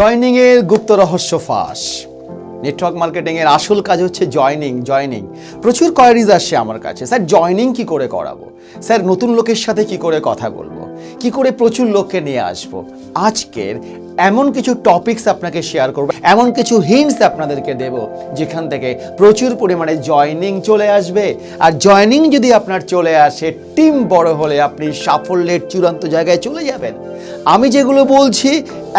জয়নিংয়ের গুপ্ত রহস্য ফাঁস। নেটওয়ার্ক মার্কেটিংয়ের আসল কাজ হচ্ছে জয়নিং জয়নিং। প্রচুর কোয়ারিজ আসছে আমার কাছে। স্যার, জয়নিং কি করে করাবো? স্যার, নতুন লোকের সাথে কি করে কথা বলব? কি করে প্রচুর লোককে নিয়ে আসব? আজকের এমন কিছু টপিকস আপনাকে শেয়ার করব, এমন কিছু হিন্টস আপনাদেরকে দেব, যেখান থেকে প্রচুর পরিমাণে জয়নিং চলে আসবে। আর জয়নিং যদি আপনার চলে আসে টিম বড় হলে আপনি সাফল্যের চূড়ান্ত জায়গায় চলে যাবেন। আমি যেগুলো বলছি,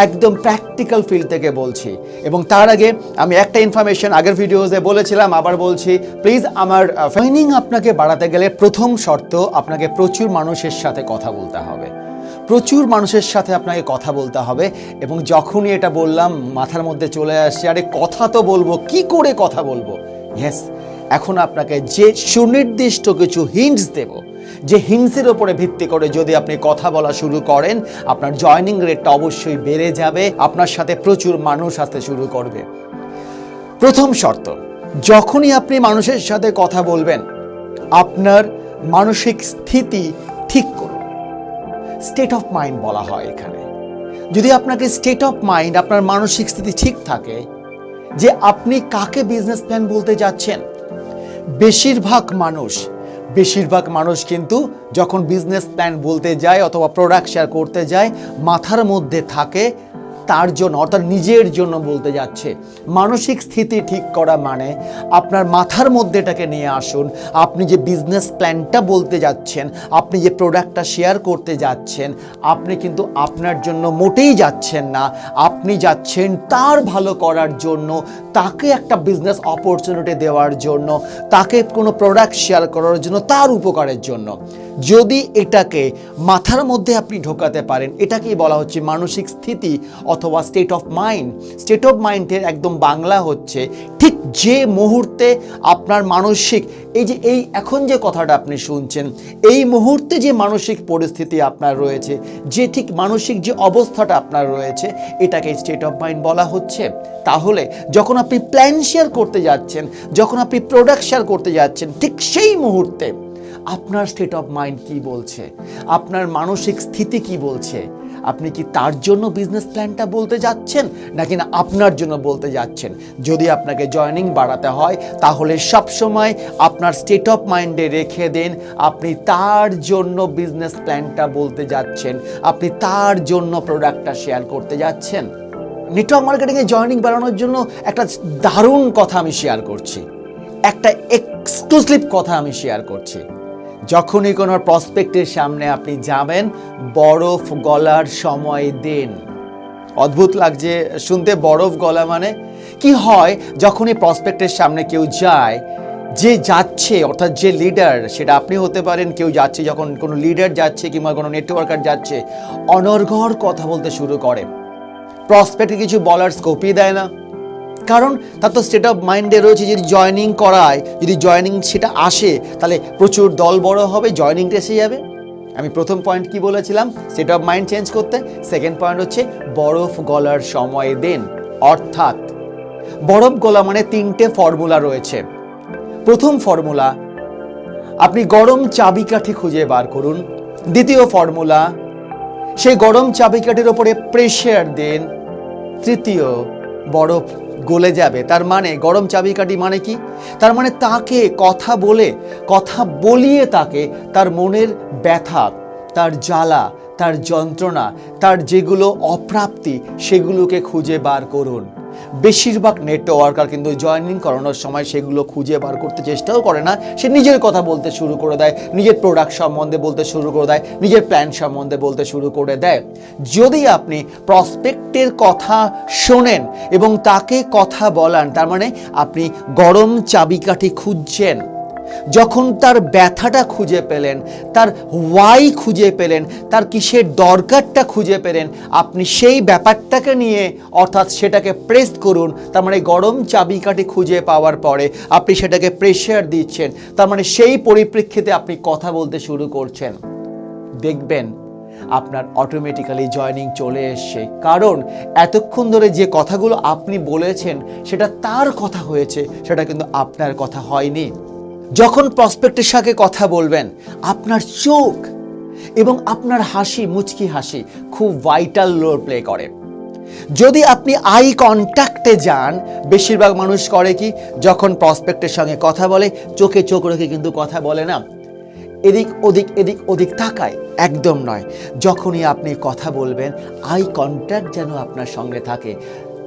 একদম প্র্যাকটিক্যাল ফিল্ড থেকে বলছি। এবং তার আগে আমি একটা ইনফরমেশন আগের ভিডিওতে বলেছিলাম, আবার বলছি প্লিজ আমার ট্রেনিং আপনাকে বাড়াতে গেলে প্রথম শর্ত, আপনাকে প্রচুর মানুষের সাথে কথা বলতে হবে। প্রচুর মানুষের সাথে আপনাকে কথা বলতে হবে এবং যখনই এটা বললাম, মাথার মধ্যে চলে আসছে, আরে কথা তো বলব, কি করে কথা বলব? ইয়েস এখন আপনাকে যে সুনির্দিষ্ট কিছু হিন্টস দেব, যে হিন্সের ওপরে ভিত্তি করে যদি আপনি কথা বলা শুরু করেন, আপনার জয়নিং রেটটা অবশ্যই বেড়ে যাবে, আপনার সাথে প্রচুর মানুষ আসতে শুরু করবে। প্রথম শর্ত, যখনই আপনি মানুষের সাথে কথা বলবেন, আপনার মানসিক স্থিতি ঠিক করুন। স্টেট অফ মাইন্ড বলা হয় এখানে। যদি আপনাকে স্টেট অফ মাইন্ড আপনার মানসিক স্থিতি ঠিক থাকে, যে আপনি কাকে বিজনেস প্ল্যান বলতে যাচ্ছেন, বেশিরভাগ মানুষ বেশিরভাগ মানুষ কিন্তু যখন বিজনেস প্ল্যান বলতে যায় অথবা প্রোডাক্ট শেয়ার করতে যায়, মাথার মধ্যে থাকে তার জন্য, অর্থাৎ নিজের জন্য বলতে যাচ্ছে, মানসিক স্থিতি ঠিক করা মানে আপনার মাথার মধ্যে এটাকে নিয়ে আসুন, আপনি যে বিজনেস প্ল্যানটা বলতে যাচ্ছেন, আপনি যে প্রোডাক্টটা শেয়ার করতে যাচ্ছেন, আপনি কিন্তু আপনার জন্য মোটেই যাচ্ছেন না, আপনি যাচ্ছেন তার ভালো করার জন্য, তাকে একটা বিজনেস অপরচুনিটি দেওয়ার জন্য, তাকে কোনো প্রোডাক্ট শেয়ার করার জন্য, তার উপকারের জন্য। যদি এটাকে মাথার মধ্যে আপনি ঢোকাতে পারেন, এটাকেই বলা হচ্ছে মানসিক স্থিতি অথবা state of mind state of মাইন্ডের একদম বাংলা হচ্ছে, ঠিক যে মুহূর্তে আপনার মানসিক, এই যে, এই এখন যে কথাটা আপনি শুনছেন, এই মুহূর্তে যে মানসিক পরিস্থিতি আপনার রয়েছে, যে ঠিক মানসিক যে অবস্থাটা আপনার রয়েছে, এটাকে স্টেট অফ মাইন্ড বলা হচ্ছে। তাহলে যখন আপনি প্ল্যান শেয়ার করতে যাচ্ছেন, যখন আপনি প্রোডাক্ট শেয়ার করতে যাচ্ছেন, ঠিক সেই মুহূর্তে আপনার স্টেট অফ মাইন্ড কি বলছে? আপনার মানসিক স্থিতি কি বলছে? আপনি কি তার জন্য বিজনেস প্ল্যানটা বলতে যাচ্ছেন? নাকি না আপনার জন্য বলতে যাচ্ছেন? যদি আপনাকে জয়নিং বাড়াতে হয়, তাহলে সবসময় আপনার স্টেট অফ মাইন্ডে রেখে দিন, আপনি তার জন্য বিজনেস প্ল্যানটা বলতে যাচ্ছেন, আপনি তার জন্য প্রোডাক্টটা শেয়ার করতে যাচ্ছেন। নেটওয়ার্ক মার্কেটিংয়ে জয়নিং বাড়ানোর জন্য একটা দারুণ কথা আমি শেয়ার করছি। একটা এক্সক্লুসিভ কথা আমি শেয়ার করছি। যখনই কোনো প্রসপেক্টের সামনে আপনি যাবেন, বরফ গলার সময় দিন। অদ্ভুত লাগছে শুনতে, বরফ গলা মানে? কি হয়, যখনই প্রসপেক্টের সামনে কেউ যায়, যে যাচ্ছে, অর্থাৎ যে লিডার সেটা আপনি হতে পারেন, কেউ যাচ্ছে, যখন কোনো লিডার যাচ্ছে কিংবা কোনো নেটওয়ার্কার যাচ্ছে, অনর্গর কথা বলতে শুরু করে। প্রসপেক্টে কিছু বলার স্কোপই দেয় না। কারণ তার তো স্টেট অফ মাইন্ডে রয়েছে যদি জয়নিং করায়, যদি জয়নিং সেটা আসে, তাহলে প্রচুর দল বড় হবে জয়নিংটা এসে যাবে। আমি প্রথম পয়েন্ট কি বলেছিলাম? স্টেট অফ মাইন্ড চেঞ্জ করতে। সেকেন্ড পয়েন্ট হচ্ছে বরফ গলার সময় দেন। অর্থাৎ বরফ গলা মানে তিনটে ফর্মুলা রয়েছে। প্রথম ফর্মুলা আপনি গরম চাবিকাঠি খুঁজে বার করুন। দ্বিতীয় ফর্মুলা সেই গরম চাবিকাঠির ওপরে প্রেশার দেন। তৃতীয়, বরফ গলে যাবে। তার মানে গরম চাবিকাঠি মানে কি? তার মানে তাকে কথা বলে, কথা বলিয়ে তাকে তার মনের ব্যথা, তার জ্বালা, তার যন্ত্রণা, তার যেগুলো অপ্রাপ্তি, সেগুলোকে খুঁজে বার করুন। বেশিরভাগ নেটওয়ার্কার কিন্তু জয়েনিং করানোর সময় সেগুলো খুঁজে বার করতে চেষ্টাও করে না। সে নিজের কথা বলতে শুরু করে দেয়, নিজের প্রোডাক্ট সম্বন্ধে বলতে শুরু করে দেয়, নিজের প্ল্যান সম্বন্ধে বলতে শুরু করে দেয়। যদি আপনি প্রসপেক্টের কথা শোনেন এবং তাকে কথা বলান, তার মানে আপনি গরম চাবিকাঠি খুঁজছেন যখন তার ব্যথাটা খুঁজে পেলেন, তার ওয়াই খুঁজে পেলেন, তার কিসের দরকারটা খুঁজে পেলেন, আপনি সেই ব্যাপারটাকে নিয়ে অর্থাৎ সেটাকে প্রেস করুন, তার মানে গরম চাবিকাঠি খুঁজে পাওয়ার পরে আপনি সেটাকে প্রেশার দিচ্ছেন, তার মানে সেই পরিপ্রেক্ষিতে আপনি কথা বলতে শুরু করছেন। দেখবেন আপনার অটোমেটিক্যালি জয়নিং চলে এসছে, কারণ এতক্ষণ ধরে যে কথাগুলো আপনি বলেছেন, সেটা তার কথা হয়েছে, সেটা কিন্তু আপনার কথা হয়নি। যখন প্রসপেক্টের সাথে কথা বলবেন, আপনার চোখ এবং আপনার হাসি, মুচকি হাসি খুব ভাইটাল রোল প্লে করে। যদি আপনি আই কন্ট্যাক্টে যান, বেশিরভাগ মানুষ করে কি, যখন প্রসপেক্টের সঙ্গে কথা বলে, চোখে চোখ রেখে কিন্তু কথা বলে না। এদিক, ওদিক এদিক, ওদিক তাকায়, একদম নয়। যখনই আপনি কথা বলবেন আই কন্ট্যাক্ট যেন আপনার সঙ্গে থাকে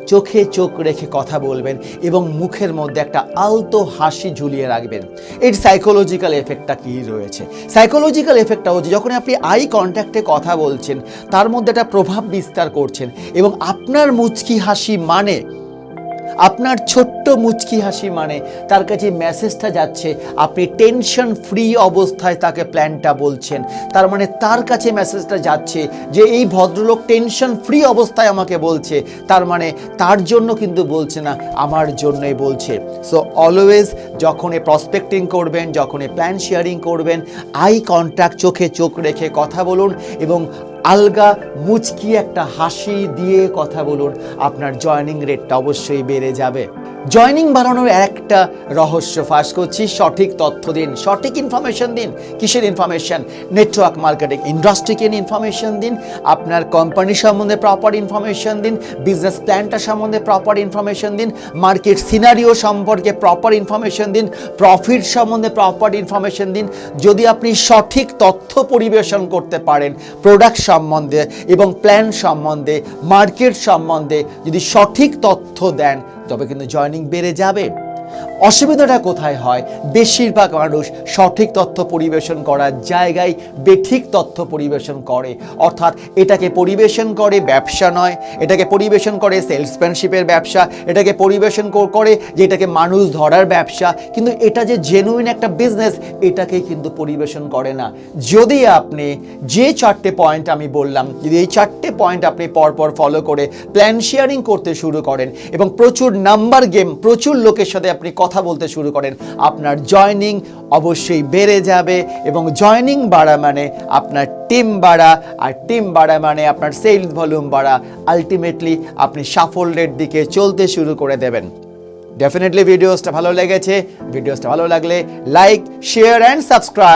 চোখে চোখ রেখে কথা বলবেন এবং মুখের মধ্যে একটা আলতো হাসি ঝুলিয়ে রাখবেন। এর সাইকোলজিক্যাল এফেক্টটা কী রয়েছে? সাইকোলজিক্যাল এফেক্টটা হচ্ছে যখন আপনি আই কন্ট্যাক্টে কথা বলছেন, তার মধ্যে একটা প্রভাব বিস্তার করছেন এবং আপনার মুচকি হাসি মানে আপনার ছোট্ট মুচকি হাসি মানে তার কাছে মেসেজটা যাচ্ছে, আপনি টেনশন ফ্রি অবস্থায় তাকে প্ল্যানটা বলছেন। তার মানে তার কাছে মেসেজটা যাচ্ছে যে এই ভদ্রলোক টেনশন ফ্রি অবস্থায় আমাকে বলছে। তার মানে তার জন্য কিন্তু বলছে না, আমার জন্যই বলছে। সো অলওয়েজ যখনই প্রসপেক্টিং করবেন যখনই প্ল্যান শেয়ারিং করবেন আই কন্ট্যাক্ট চোখে চোখ রেখে কথা বলুন এবং আলগা মুচকি একটা হাসি দিয়ে কথা বলুন। আপনার জয়নিং রেটটা অবশ্যই বেড়ে যাবে। জয়নিং বাড়ানোর একটা রহস্য ফাঁস করছি। সঠিক তথ্য দিন, সঠিক ইনফরমেশন দিন। কিসের ইনফরমেশন নেটওয়ার্ক মার্কেটিং ইন্ডাস্ট্রিকে ইনফরমেশন দিন। আপনার কোম্পানি সম্বন্ধে প্রপার ইনফরমেশন দিন। বিজনেস প্ল্যানটা সম্বন্ধে প্রপার ইনফরমেশন দিন। মার্কেট সিনারিও সম্পর্কে প্রপার ইনফরমেশন দিন। প্রফিট সম্বন্ধে প্রপার ইনফরমেশন দিন। যদি আপনি সঠিক তথ্য পরিবেশন করতে পারেন প্রোডাক্ট সম্বন্ধে এবং প্ল্যান সম্বন্ধে মার্কেট সম্বন্ধে যদি সঠিক তথ্য দেন তবে কিন্তু জয়নিং বেড়ে যাবে। অসুবিধাটা কোথায় হয়? বেশিরভাগ মানুষ সঠিক তথ্য পরিবেশন করার জায়গায় বেঠিক তথ্য পরিবেশন করে। অর্থাৎ এটাকে পরিবেশন করে ব্যবসা নয়, এটাকে পরিবেশন করে সেলসম্যানশিপের ব্যবসা, এটাকে পরিবেশন করে যে এটাকে মানুষ ধরার ব্যবসা। কিন্তু এটা যে জেনুইন একটা বিজনেস এটাকে কিন্তু পরিবেশন করে না। যদি আপনি যে চারটে পয়েন্ট আমি বললাম, যদি এই চারটে পয়েন্ট আপনি পরপর ফলো করে প্ল্যান শেয়ারিং করতে শুরু করেন এবং প্রচুর নাম্বার গেম প্রচুর লোকের সাথে আপনি কথা বলতে শুরু করেন, আপনার জয়নিং অবশ্যই বেড়ে যাবে এবং জয়নিং বাড়া মানে আপনার টিম বাড়া, আর টিম বাড়া মানে আপনার সেলস ভলিউম বাড়া। আলটিমেটলি আপনি সাফল্যের দিকে চলতে শুরু করে দেবেন। ডেফিনেটলি ভিডিওসটা ভালো লেগেছে। ভিডিওসটা ভালো লাগলে লাইক শেয়ার অ্যান্ড সাবস্ক্রাইব